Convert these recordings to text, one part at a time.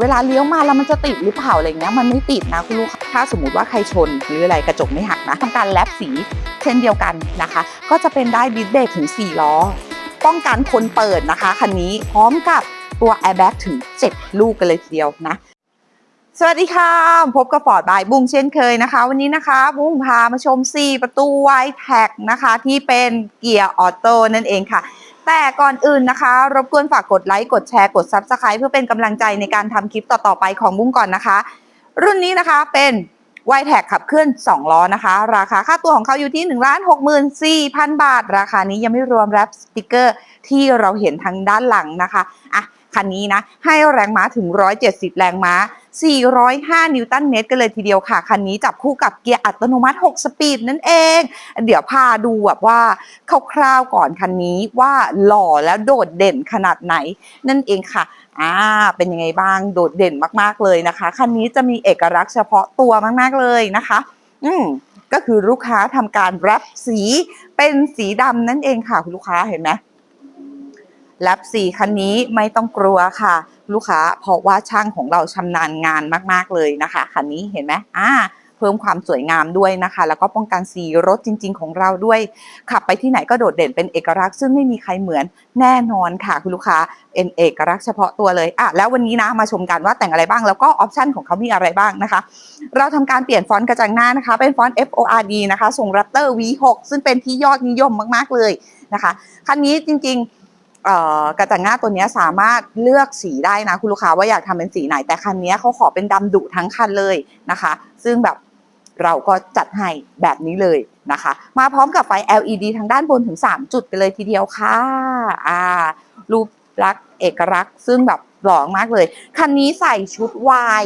เวลาเลี้ยวมาแล้วมันจะติดหรือเปล่าอะไรเงี้ยมันไม่ติดนะคุณลูกค้าถ้าสมมติว่าใครชนหรืออะไรกระจกไม่หักนะทำการแลบสีเช่นเดียวกันนะคะ ก็จะเป็นได้ดิสเบรกถึง 4 ล้อ ป้องกันคนเปิดนะคะคันนี้พร้อมกับตัว Airbag ถึง 7 ลูกกันเลยทีเดียวนะสวัสดีค่ะ พบกับฟอร์ดบายบุ้งเช่นเคยนะคะ วันนี้นะคะ บุ้งพามาชม 4 ประตูไวแท็กนะคะ ที่เป็นเกียร์ออโต้นั่นเองค่ะ แต่ก่อนอื่นนะคะ รบกวนฝากกดไลค์กดแชร์กด Subscribe เพื่อเป็นกำลังใจในการทำคลิปต่อๆไปของบุ้งก่อนนะคะ รุ่นนี้นะคะเป็น y t แท็ขับเคลื่อน 2 ล้อนะคะ ราคาค่าตัวของเขาอยู่ที่ 1 6 4 0 0 0 บาท ราคานี้ยังไม่รวมแรปสติกเกอร์ ที่เราเห็นทางด้านหลังนะคะอะคันนี้นะให้แรงม้าถึง 170 แรงม้า 405 นิวตันเมตรกันเลยทีเดียวค่ะ คันนี้จับคู่กับเกียร์อัตโนมัติ 6 สปีดนั่นเอง เดี๋ยวพาดูแบบว่าคร่าวๆก่อนคันนี้ว่าหล่อแล้วโดดเด่นขนาดไหนนั่นเองค่ะอ่าเป็นยังไงบ้างโดดเด่นมากๆเลยนะคะ คันนี้จะมีเอกลักษณ์เฉพาะตัวมากๆเลยนะคะ อืมก็คือลูกค้าทำการแรปสีเป็นสีดำนั่นเองค่ะคุณลูกค้าเห็นไหม แรปสีคันนี้ไม่ต้องกลัวค่ะ ลูกค้าเพราะว่าช่างของเราชำนาญงานมาก ๆ เลยนะคะคันนี้เห็นไหมอ่าเพิ่มความสวยงามด้วยนะคะ แล้วก็ป้องกันสีรถจริง ๆ ของเราด้วย ขับไปที่ไหนก็โดดเด่นเป็นเอกลักษณ์ซึ่งไม่มีใครเหมือนแน่นอนค่ะ คุณลูกค้าเป็นเอกลักษณ์เฉพาะตัวเลยอะแล้ววันนี้นะมาชมกันว่าแต่งอะไรบ้างแล้วก็ออปชันของเขามีอะไรบ้างนะคะ เราทำการเปลี่ยนฟอนต์กระจังหน้านะคะ เป็นฟอนต์ FORD นะคะส่ง Raptor V6 ซึ่งเป็นที่ยอดนิยมมากๆเลยนะคะคันนี้จริง ๆ กระจังหน้าตัวนี้สามารถเลือกสีได้นะ คุณลูกค้าว่าอยากทำเป็นสีไหนแต่คันนี้เขาขอเป็นดำดุทั้งคันเลยนะคะ ซึ่งแบบเราก็จัดให้แบบนี้เลยนะคะ มาพร้อมกับไฟ LED ทางด้านบนถึง 3 จุดกันเลยทีเดียวค่ะอ่ารูปลักษณ์เอกลักษณ์ ซึ่งแบบหล่อมากเลย คันนี้ใส่ชุดวาย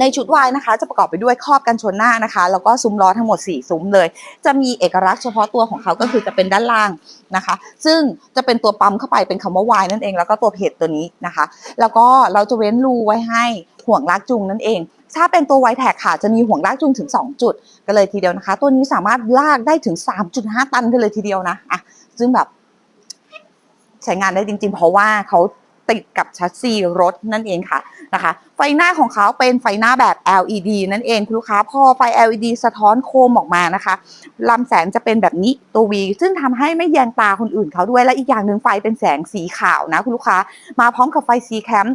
ในชุดวายนะคะ จะประกอบไปด้วยครอบกันชนหน้านะคะ แล้วก็ซุ้มล้อทั้งหมด 4 ซุ้มเลย จะมีเอกลักษณ์เฉพาะตัวของเขาก็คือจะเป็นด้านล่างนะคะ ซึ่งจะเป็นตัวปั๊มเข้าไปเป็นคำว่าวายนั่นเอง แล้วก็ตัวเพจตัวนี้นะคะ แล้วก็เราจะเว้นรูไว้ให้ห่วงลากจูงนั่นเอง ถ้าเป็นตัวไวแท็กค่ะ จะมีห่วงลากจูงถึง 2 จุดกันเลยทีเดียวนะคะ ตัวนี้สามารถลากได้ถึง 3.5 ตันกันเลยทีเดียวนะอะซึ่งแบบใช้งานได้จริง ๆ เพราะว่าเขาติดกับชัสซีรถนั่นเองค่ะ นะคะ ไฟหน้าของเขาเป็นไฟหน้าแบบ LED นั่นเองคุณลูกค้าพอไฟ LED สะท้อนโคมออกมานะคะลำแสงจะเป็นแบบนี้ตัว V ซึ่งทำให้ไม่แยงตาคนอื่นเขาด้วยและอีกอย่างหนึ่งไฟเป็นแสงสีขาวนะคุณลูกค้า มาพร้อมกับไฟสีแคม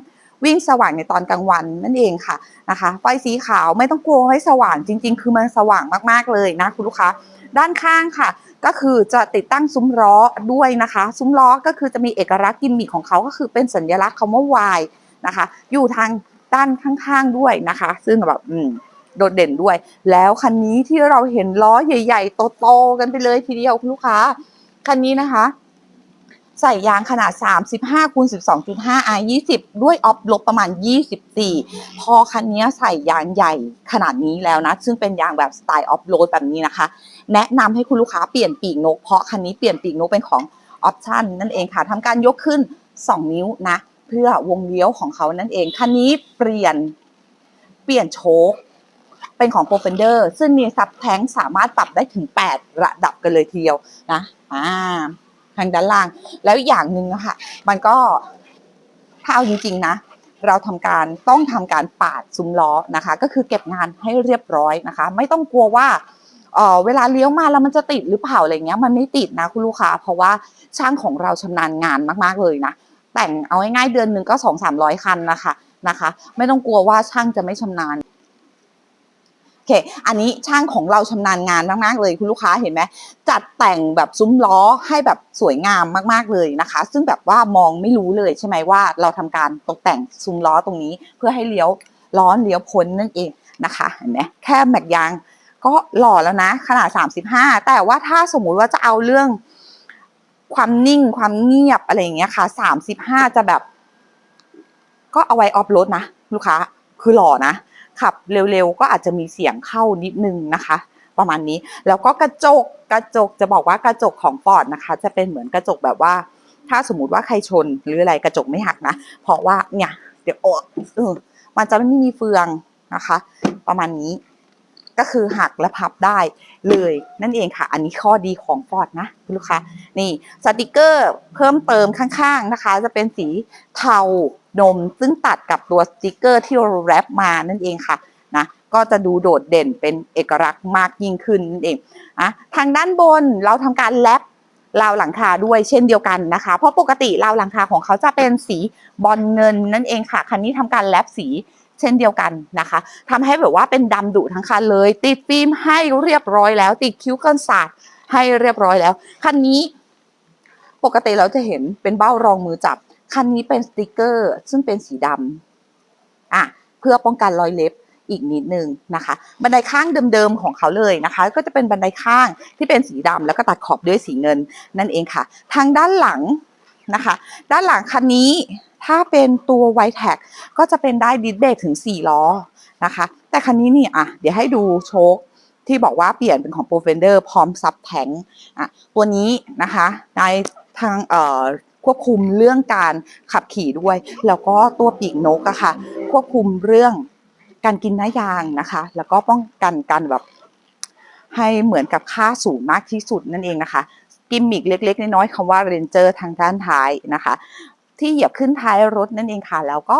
วิ่งสว่างในตอนกลางวันนั่นเองค่ะนะคะ ไฟสีขาวไม่ต้องกลัวไม่สว่างจริง ๆ คือมันสว่างมากๆเลยนะคุณลูกค้า ด้านข้างค่ะ ก็คือจะติดตั้งซุ้มล้อด้วยนะคะ ซุ้มล้อก็คือจะมีเอกลักษณ์กิมมิคของเขาก็คือเป็นสัญลักษณ์คำว่าวาย นะคะ อยู่ทางด้านข้างๆด้วยนะคะ ซึ่งแบบอืมโดดเด่นด้วย แล้วคันนี้ที่เราเห็นล้อใหญ่ ๆ โตๆกันไปเลยทีเดียวคุณลูกค้า คันนี้นะคะ ใส่ยางขนาด 35คูณ12.5 R 20 ด้วยออฟลบประมาณ 24 พอคันนี้ใส่ยางใหญ่ขนาดนี้แล้วนะ ซึ่งเป็นยางแบบสไตล์ออฟโรดแบบนี้นะคะ แนะนำให้คุณลูกค้าเปลี่ยนปีกนก เพราะคันนี้เปลี่ยนปีกนกเป็นของออปชั่นนั่นเองค่ะทำการยกขึ้น 2 นิ้วนะ เพื่อวงเลี้ยวของเขานั่นเองคันนี้เปลี่ยนเปลี่ยนโชคเป็นของ p r o f e n d e r ซึ่งมีซับแท้งสามารถปรับได้ถึง 8 ระดับกันเลยทีเดียวนะอ่าทางด้านล่าง แล้วอย่างหนึ่งอะค่ะ มันก็ถ้าเอาจริงๆนะ เราทำการต้องทำการปาดซุ้มล้อนะคะ ก็คือเก็บงานให้เรียบร้อยนะคะ ไม่ต้องกลัวว่าเออเวลาเลี้ยวมาแล้วมันจะติดหรือเปล่าอะไรเงี้ย มันไม่ติดนะคุณลูกค้า เพราะว่าช่างของเราชำนาญงานมากๆเลยนะ แต่งเอาง่ายๆเดือนหนึ่งก็สองสามร้อยคันนะคะนะคะ ไม่ต้องกลัวว่าช่างจะไม่ชำนาญโอเค อันนี้ช่างของเราชำนาญงานมากๆเลยคุณลูกค้าเห็นไหมจัดแต่งแบบซุ้มล้อให้แบบสวยงามมากๆเลยนะคะ ซึ่งแบบว่ามองไม่รู้เลยใช่ไหมว่า เราทำการตกแต่งซุ้มล้อตรงนี้ เพื่อให้เลี้ยวล้อเลี้ยวพ้นนั่นเองนะคะเห็นไหมแค่แม็กยางก็หล่อแล้วนะ ขนาด 35 แต่ว่าถ้าสมมุติว่าจะเอาเรื่อง ความนิ่งความเงียบอะไรอย่างเงี้ยค่ะ35จะแบบ ก็เอาไว้ออฟโรดนะลูกค้าคือหล่อนะขับเร็วๆก็อาจจะมีเสียงเข้านิดนึงนะคะ ประมาณนี้แล้วก็กระจกกระจกจะบอกว่ากระจกของฟอร์ดนะคะ จะเป็นเหมือนกระจกแบบว่า ถ้าสมมติว่าใครชนหรืออะไรกระจกไม่หักนะเพราะว่าเนี่ย เดี๋ยวโอ้เออมันจะไม่มีเฟืองนะคะ ประมาณนี้ ก็คือหักและพับได้เลยนั่นเองค่ะ อันนี้ข้อดีของฟอร์ดนะคุณลูกค้านี่สติกเกอร์เพิ่มเติมข้างๆนะคะ จะเป็นสีเทานมซึ่งตัดกับตัวสติกเกอร์ที่เราแรปมานั่นเองค่ะนะก็จะดูโดดเด่นเป็นเอกลักษณ์มากยิ่งขึ้นนั่นเองอะทางด้านบนเราทำการแรปราวหลังคาด้วยเช่นเดียวกันนะคะ เพราะปกติราวหลังคาของเขาจะเป็นสีบอลเงินนั่นเองค่ะ คันนี้ทำการแรปสี เช่นเดียวกันนะคะทำให้แบบว่าเป็นดำดุทั้งคันเลย ติดฟิล์มให้เรียบร้อยแล้ว ติดคิ้วกันศาสตร์ให้เรียบร้อยแล้ว คันนี้ปกติเราจะเห็นเป็นเบ้ารองมือจับ คันนี้เป็นสติกเกอร์ ซึ่งเป็นสีดำอะเพื่อป้องกันรอยเล็บอีกนิดนึงนะคะ บันไดข้างเดิมๆของเขาเลยนะคะ ก็จะเป็นบันไดข้างที่เป็นสีดำแล้วก็ตัดขอบด้วยสีเงินนั่นเองค่ะ ทางด้านหลังนะคะ ด้านหลังคันนี้ ถ้าเป็นตัวไวแท็กก็จะเป็นได้ดิสเบรกถึง 4 ล้อนะคะ แต่คันนี้นี่อะเดี๋ยวให้ดูโชคที่บอกว่าเปลี่ยนเป็นของ p r o f e n d e r พร้อมซับแทงอะตัวนี้นะคะในทางเอ่อควบคุมเรื่องการขับขี่ด้วย แล้วก็ตัวปีกนกอะค่ะ ควบคุมเรื่องการกินน้ายางนะคะ แล้วก็ป้องกันการแบบให้เหมือนกับค่าสูงมากที่สุดนั่นเองนะคะ กิมมิกเล็ก ๆ น้อยๆคำว่าเรนเจอร์ทางด้านท้ายนะคะ ที่เหยียบขึ้นท้ายรถนั่นเองค่ะ แล้วก็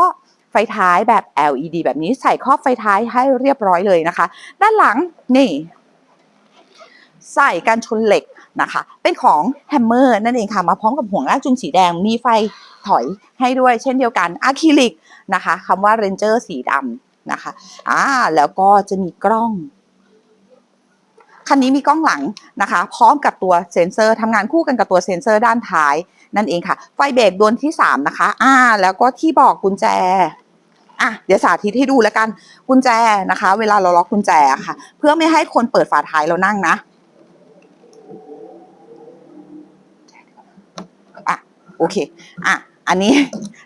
ไฟท้ายแบบ LED แบบนี้ใส่ครอบไฟท้ายให้เรียบร้อยเลยนะคะ ด้านหลังนี่ใส่กันชนเหล็กนะคะ เป็นของแฮมเมอร์นั่นเองค่ะ มาพร้อมกับห่วงลากจูงสีแดง มีไฟถอยให้ด้วยเช่นเดียวกันอะคริลิกนะคะคำว่าเรนเจอร์สีดำนะคะ อ่า แล้วก็จะมีกล้อง คันนี้มีกล้องหลังนะคะ พร้อมกับตัวเซ็นเซอร์ทำงานคู่กันกับตัวเซ็นเซอร์ด้านท้ายนั่นเองค่ะ ไฟเบรกดวงที่ 3 นะคะ อ่า แล้วก็ที่บอกกุญแจอะเดี๋ยวสาธิตให้ดูแล้วกันกุญแจนะคะ เวลาเราล็อกกุญแจค่ะ เพื่อไม่ให้คนเปิดฝาท้ายเรานั่งนะอะโอเคอะ อันนี้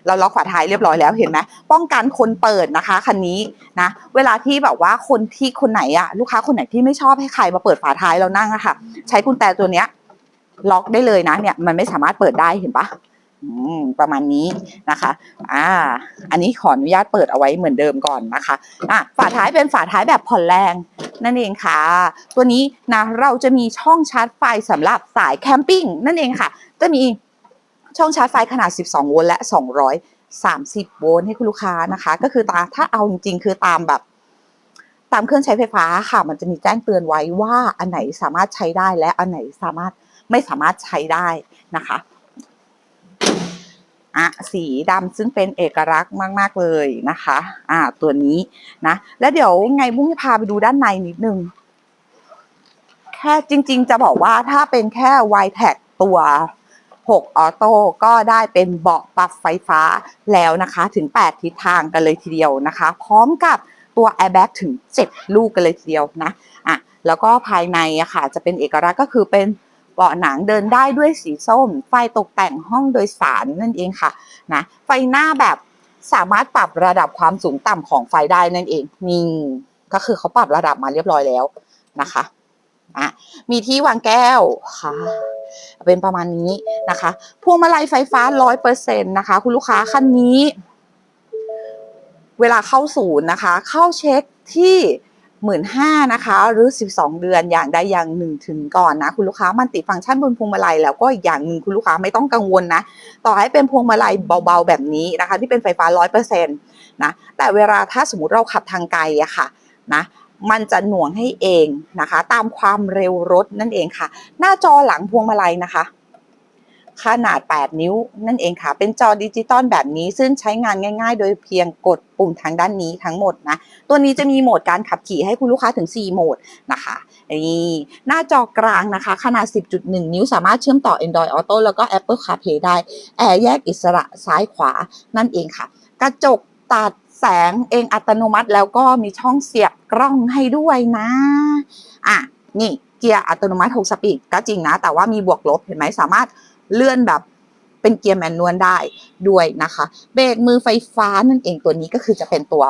เราล็อกฝาท้ายเรียบร้อยแล้วเห็นไหมป้องกันคนเปิดนะคะคันนี้นะเวลาที่แบบว่าคนที่คนไหนอะลูกค้าคนไหนที่ไม่ชอบให้ใครมาเปิดฝาท้ายเรานั่งอะค่ะ ใช้กุญแจตัวเนี้ยล็อกได้เลยนะเนี่ยมันไม่สามารถเปิดได้เห็นปะประมาณนี้นะคะ อ่า อันนี้ขออนุญาตเปิดเอาไว้เหมือนเดิมก่อนนะคะ อะ ฝาท้ายเป็นฝาท้ายแบบผ่อนแรง นั่นเองค่ะ ตัวนี้นะเราจะมีช่องชาร์จไฟสำหรับสายแคมปิ้งนั่นเองค่ะ จะมี ช่องชาร์จไฟขนาด 12 โวลต์และ 230 โวลต์ให้คุณลูกค้านะคะ ก็คือตาถ้าเอาจริงๆ คือตามแบบ ตามเครื่องใช้ไฟฟ้าค่ะ มันจะมีแจ้งเตือนไว้ว่าอันไหนสามารถใช้ได้และอันไหนสามารถไม่สามารถใช้ได้นะคะอะสีดำซึ่งเป็นเอกลักษณ์มาก ๆ เลยนะคะอ่าตัวนี้นะแล้วเดี๋ยวไงบุ้งจะพาไปดูด้านในนิดนึง แค่จริง ๆ จะบอกว่าถ้าเป็นแค่ y t แท็ตัว 6 ออโต้ก็ได้เป็นเบาะปรับไฟฟ้าแล้วนะคะถึง 8 ทิศทางกันเลยทีเดียวนะคะ พร้อมกับตัว airbag ถึง 7 ลูกกันเลยทีเดียวนะอะแล้วก็ภายในอะค่ะจะเป็นเอกลักษณ์ก็คือเป็นเบาะหนังเดินได้ด้วยสีส้ม ไฟตกแต่งห้องโดยสารนั่นเองค่ะนะไฟหน้าแบบสามารถปรับระดับความสูงต่ำของไฟได้นั่นเองนี่ก็คือเขาปรับระดับมาเรียบร้อยแล้วนะคะอะมีที่วางแก้วค่ะ เป็นประมาณนี้นะคะ พวงมาลัยไฟฟ้าร้อยเปอร์เซ็นต์นะคะ คุณลูกค้าคันนี้ เวลาเข้าศูนย์นะคะ เข้าเช็คที่หมื่นห้านะคะ หรือ 12 เดือนอย่างใดอย่างหนึ่งถึงก่อนนะ คุณลูกค้ามันติดฟังก์ชันบนพวงมาลัยแล้วก็อีกอย่างหนึ่งคุณลูกค้าไม่ต้องกังวลนะ ต่อให้เป็นพวงมาลัยเบาๆแบบนี้นะคะ ที่เป็นไฟฟ้าร้อยเปอร์เซ็นต์นะแต่เวลาถ้าสมมติเราขับทางไกลอะค่ะนะ มันจะหน่วงให้เองนะคะ ตามความเร็วรถนั่นเองค่ะ หน้าจอหลังพวงมาลัยนะคะ ขนาด 8 นิ้วนั่นเองค่ะ เป็นจอดิจิตอลแบบนี้ ซึ่งใช้งานง่ายๆ โดยเพียงกดปุ่มทางด้านนี้ทั้งหมดนะ ตัวนี้จะมีโหมดการขับขี่ให้คุณลูกค้าถึง 4 โหมดนะคะนี่หน้าจอกลางนะคะ ขนาด 10.1 นิ้วสามารถเชื่อมต่อ Android Auto แล้วก็ Apple CarPlay ได้ แอร์แยกอิสระซ้ายขวานั่นเองค่ะ กระจกตัด แสงเองอัตโนมัติแล้วก็มีช่องเสียบกล้องให้ด้วยนะ อะ นี่เกียร์อัตโนมัติ 6 สปีดก็จริงนะ แต่ว่ามีบวกลบเห็นไหมสามารถเลื่อนแบบเป็นเกียร์แมนนวลได้ด้วยนะคะ เบรกมือไฟฟ้านั่นเองตัวนี้ก็คือจะเป็นตัว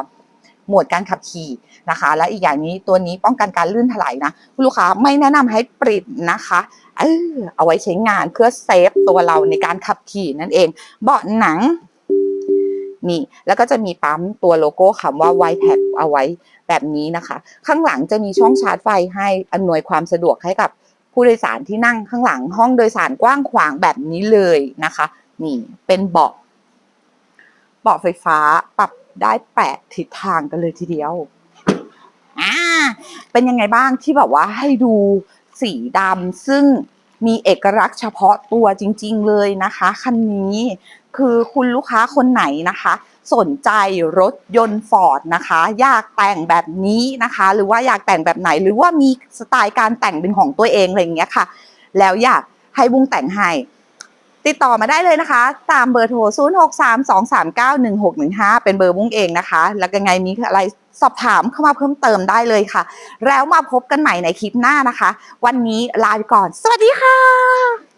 โหมดการขับขี่นะคะ และอีกอย่างนี้ตัวนี้ป้องกันการลื่นถลายนะคุณลูกค้าไม่แนะนำให้ปริดนะคะเออเอาไว้ใช้งานเพื่อเซฟตัวเราในการขับขี่นั่นเอง เบาะหนัง นี่แล้วก็จะมีปั๊มตัวโลโก้คำว่า y t a g เอาไว้แบบนี้นะคะ ข้างหลังจะมีช่องชาร์จไฟให้อำนวยความสะดวกให้กับผู้โดยสารที่นั่งข้างหลังห้องโดยสารกว้างขวางแบบนี้เลยนะคะ นี่เป็นเบาะเบาะไฟฟ้าปรับได้แปดทิศทางกันเลยทีเดียวอ่าเป็นยังไงบ้างที่แบบว่าให้ดูสีดำซึ่งมีเอกลักษณ์เฉพาะตัวจริง ๆ เลยนะคะ คันนี้ คือคุณลูกค้าคนไหนนะคะ สนใจรถยนต์ฟอร์ดนะคะ อยากแต่งแบบนี้นะคะ หรือว่าอยากแต่งแบบไหน หรือว่ามีสไตล์การแต่งเป็นของตัวเองอะไรอย่างเงี้ยค่ะ แล้วอยากให้บุ้งแต่งให้ติดต่อมาได้เลยนะคะ ตามเบอร์โทร 0 6 3 2 3 9 1 6 1 5 เป็นเบอร์บุ้งเองนะคะ แล้วยังไงมีอะไรสอบถามเข้ามาเพิ่มเติมได้เลยค่ะ แล้วมาพบกันใหม่ในคลิปหน้านะคะ วันนี้ลาไปก่อน สวัสดีค่ะ